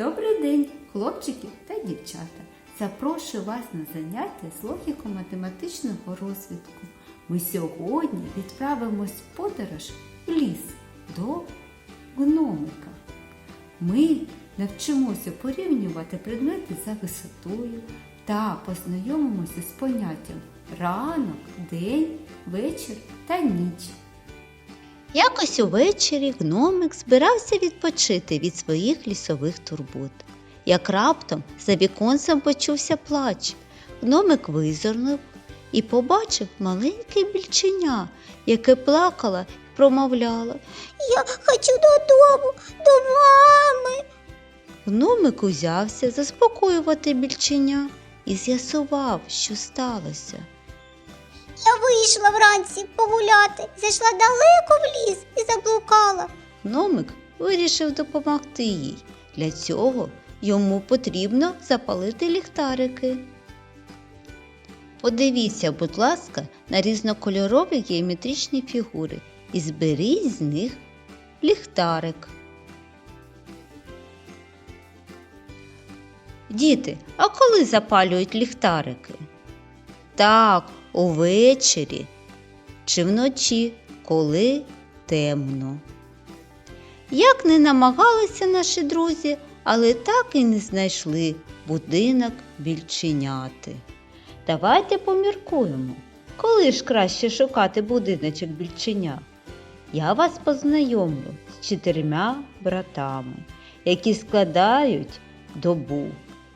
Добрий день, хлопчики та дівчата! Запрошую вас на заняття з логіко-математичного розвитку. Ми сьогодні відправимось в подорож в ліс до гномика. Ми навчимося порівнювати предмети за висотою та познайомимося з поняттям ранок, день, вечір та ніч. Якось увечері гномик збирався відпочити від своїх лісових турбот. Як раптом за віконцем почувся плач. Гномик визирнув і побачив маленьке більченя, яке плакало і промовляло. Я хочу додому, до мами. Гномик узявся заспокоювати більченя і з'ясував, що сталося. Я вийшла вранці погуляти, зайшла далеко в ліс і заблукала. Гномик вирішив допомогти їй. Для цього йому потрібно запалити ліхтарики. Подивіться, будь ласка, на різнокольорові геометричні фігури і зберіть з них ліхтарик. Діти, а коли запалюють ліхтарики? Так, увечері чи вночі, коли темно. Як не намагалися наші друзі, але так і не знайшли будинок більченяти. Давайте поміркуємо, коли ж краще шукати будиночок більченя. Я вас познайомлю з чотирма братами, які складають добу.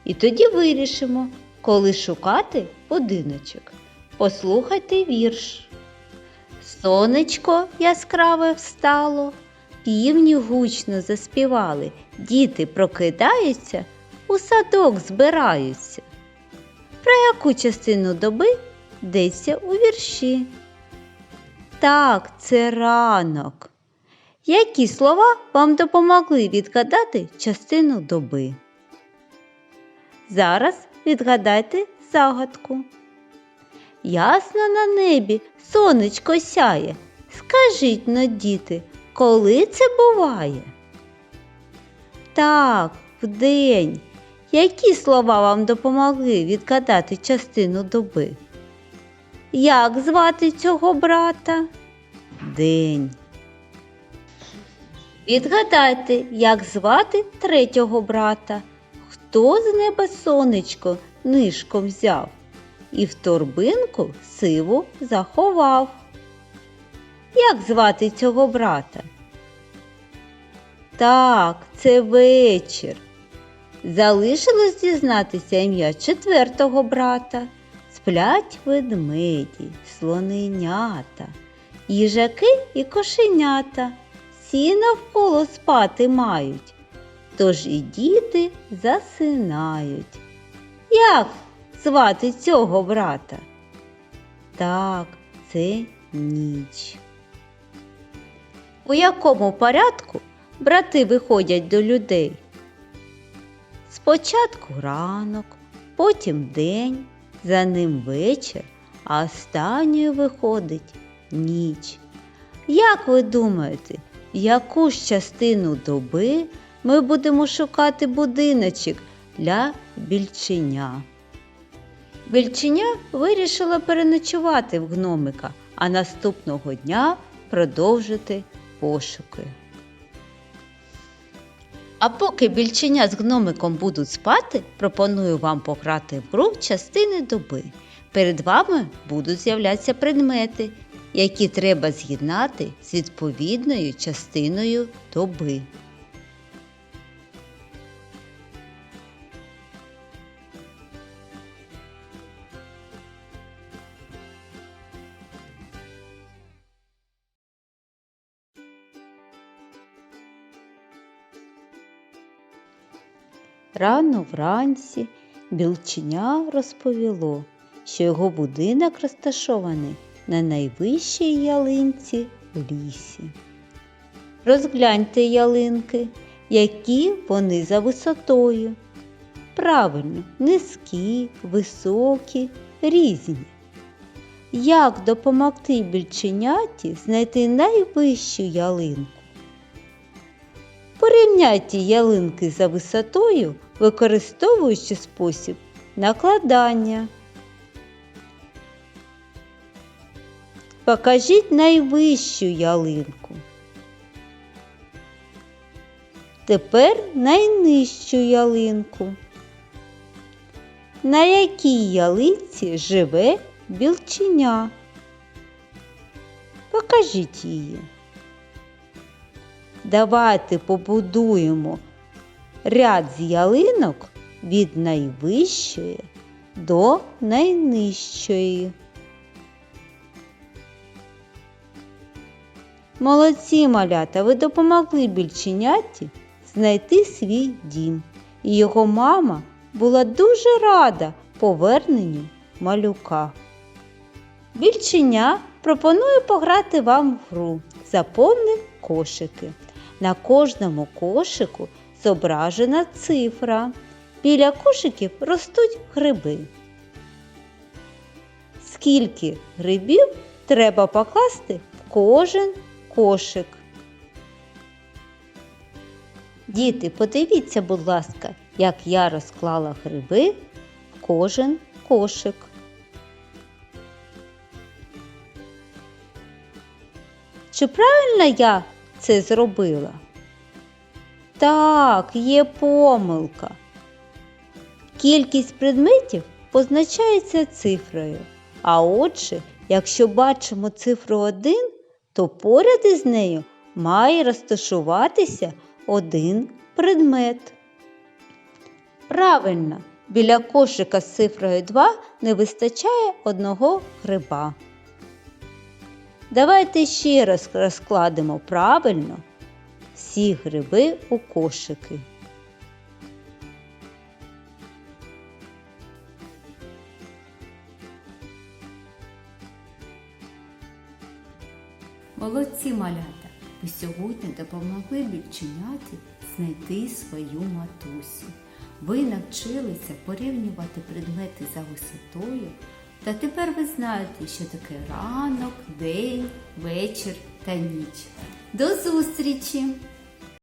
І тоді вирішимо, коли шукати будиночок. Послухайте вірш. Сонечко яскраве встало, півні гучно заспівали, діти прокидаються, у садок збираються. Про яку частину доби йдеться у вірші? Так, це ранок. Які слова вам допомогли відгадати частину доби? Зараз відгадайте загадку. Ясно на небі сонечко сяє. Скажіть но, діти, коли це буває? Так, вдень. Які слова вам допомогли відгадати частину доби? Як звати цього брата? День. Відгадайте, як звати третього брата. Хто з неба сонечко нишком взяв? І в торбинку сиву заховав. Як звати цього брата? Так, це вечір. Залишилось дізнатися ім'я четвертого брата. Сплять ведмеді, слоненята, їжаки і кошенята. Всі навколо спати мають, тож і діти засинають. Як звати цього брата? Так, це ніч. У якому порядку брати виходять до людей? Спочатку ранок, потім день, за ним вечір, а останньою виходить ніч. Як ви думаєте, яку ж частину доби ми будемо шукати будиночок для більченя? Більченя вирішила переночувати в гномика, а наступного дня продовжити пошуки. А поки більченя з гномиком будуть спати, пропоную вам пограти в гру частини доби. Перед вами будуть з'являтися предмети, які треба з'єднати з відповідною частиною доби. Рано вранці білченя розповіло, що його будинок розташований на найвищій ялинці в лісі. Розгляньте ялинки, які вони за висотою. Правильно, низькі, високі, різні. Як допомогти більченяті знайти найвищу ялинку? Порівняйте ялинки за висотою, використовуючи спосіб накладання. Покажіть найвищу ялинку. Тепер найнижчу ялинку. На якій ялинці живе білченя? Покажіть її. Давайте побудуємо ряд з ялинок від найвищої до найнижчої. Молодці малята, ви допомогли більченяті знайти свій дім. І його мама була дуже рада поверненню малюка. Більченя пропоную пограти вам в гру Заповни кошики. На кожному кошику зображена цифра. Біля кошиків ростуть гриби. Скільки грибів треба покласти в кожен кошик? Діти, подивіться, будь ласка, як я розклала гриби в кожен кошик. Чи правильно я це зробила? Так, є помилка. Кількість предметів позначається цифрою. А отже, якщо бачимо цифру 1, то поряд із нею має розташуватися один предмет. Правильно, біля кошика з цифрою 2 не вистачає одного гриба. Давайте ще раз розкладемо правильно всі гриби у кошики. Молодці малята! Ви сьогодні допомогли більченяті знайти свою матусю. Ви навчилися порівнювати предмети за висотою. Та тепер ви знаєте, що таке ранок, день, вечір та ніч. До зустрічі!